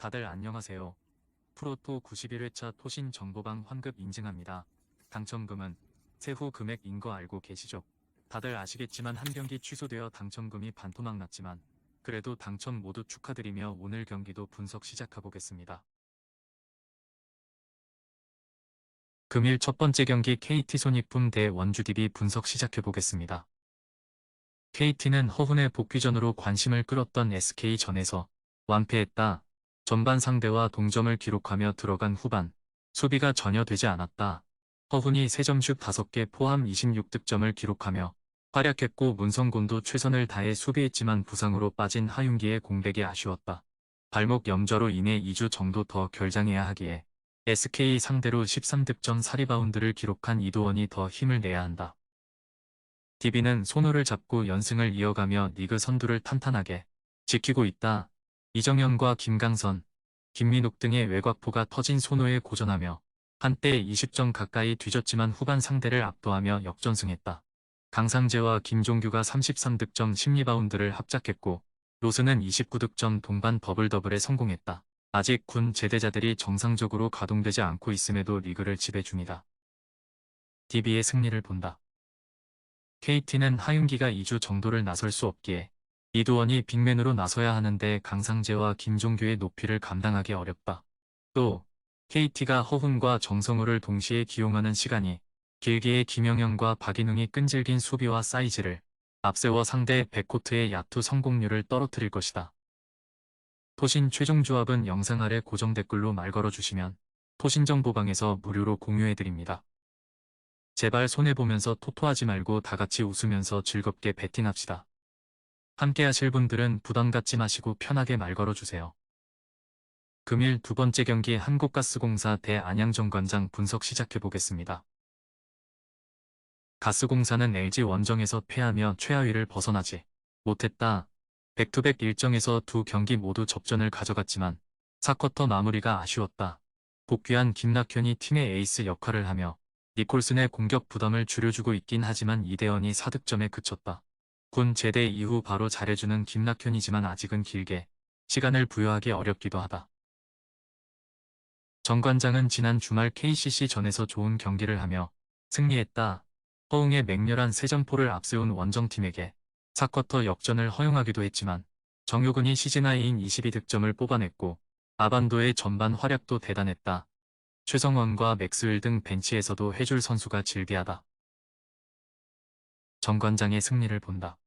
다들 안녕하세요. 프로토 91회차 토신 정보방 환급 인증합니다. 당첨금은 세후 금액인 거 알고 계시죠? 다들 아시겠지만 한 경기 취소되어 당첨금이 반토막 났지만 그래도 당첨 모두 축하드리며 오늘 경기도 분석 시작해보겠습니다. 금일 첫 번째 경기 KT 손익품 대 원주 DB 분석 시작해보겠습니다. KT는 허훈의 복귀전으로 관심을 끌었던 SK전에서 완패했다. 전반 상대와 동점을 기록하며 들어간 후반 수비가 전혀 되지 않았다. 허훈이 3점슛 5개 포함 26득점을 기록하며 활약했고 문성곤도 최선을 다해 수비했지만 부상으로 빠진 하윤기의 공백이 아쉬웠다. 발목 염좌로 인해 2주 정도 더 결장해야 하기에 SK 상대로 13득점 4리바운드를 기록한 이도원이 더 힘을 내야 한다. DB는 손호를 잡고 연승을 이어가며 리그 선두를 탄탄하게 지키고 있다. 이정현과 김강선, 김민욱 등의 외곽포가 터진 손호에 고전하며 한때 20점 가까이 뒤졌지만 후반 상대를 압도하며 역전승했다. 강상재와 김종규가 33득점 10리바운드를 합작했고 로스는 29득점 동반 더블 더블에 성공했다. 아직 군 제대자들이 정상적으로 가동되지 않고 있음에도 리그를 지배 중이다. DB의 승리를 본다. KT는 하윤기가 2주 정도를 나설 수 없기에 이두원이 빅맨으로 나서야 하는데 강상재와 김종규의 높이를 감당하기 어렵다. 또 KT가 허훈과 정성우를 동시에 기용하는 시간이 길기에 김영현과 박인웅이 끈질긴 수비와 사이즈를 앞세워 상대 백코트의 야투 성공률을 떨어뜨릴 것이다. 토신 최종 조합은 영상 아래 고정 댓글로 말 걸어주시면 토신 정보방에서 무료로 공유해드립니다. 제발 손해보면서 토토하지 말고 다같이 웃으면서 즐겁게 베팅합시다. 함께 하실 분들은 부담 갖지 마시고 편하게 말 걸어주세요. 금일 두 번째 경기 한국가스공사 대 안양정관장 분석 시작해보겠습니다. 가스공사는 LG 원정에서 패하며 최하위를 벗어나지 못했다. 백투백 일정에서 두 경기 모두 접전을 가져갔지만 4쿼터 마무리가 아쉬웠다. 복귀한 김낙현이 팀의 에이스 역할을 하며 니콜슨의 공격 부담을 줄여주고 있긴 하지만 이대현이 4득점에 그쳤다. 군 제대 이후 바로 잘해주는 김낙현이지만 아직은 길게 시간을 부여하기 어렵기도 하다. 정 관장은 지난 주말 KCC 전에서 좋은 경기를 하며 승리했다. 허웅의 맹렬한 세점포를 앞세운 원정팀에게 4쿼터 역전을 허용하기도 했지만 정효근이 시즌 하이인 22득점을 뽑아냈고 아반도의 전반 활약도 대단했다. 최성원과 맥스웰 등 벤치에서도 해줄 선수가 질비하다. 정관장의 승리를 본다.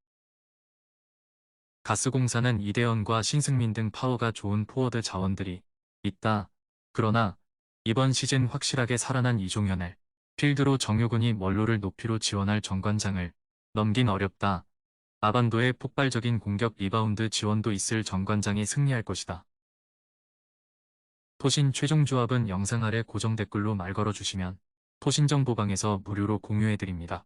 가스공사는 이대현과 신승민 등 파워가 좋은 포워드 자원들이 있다. 그러나 이번 시즌 확실하게 살아난 이종현을 필드로 정효근이 원로를 높이로 지원할 정관장을 넘긴 어렵다. 아반도의 폭발적인 공격 리바운드 지원도 있을 정관장이 승리할 것이다. 토신 최종 조합은 영상 아래 고정 댓글로 말 걸어주시면 토신 정보방에서 무료로 공유해드립니다.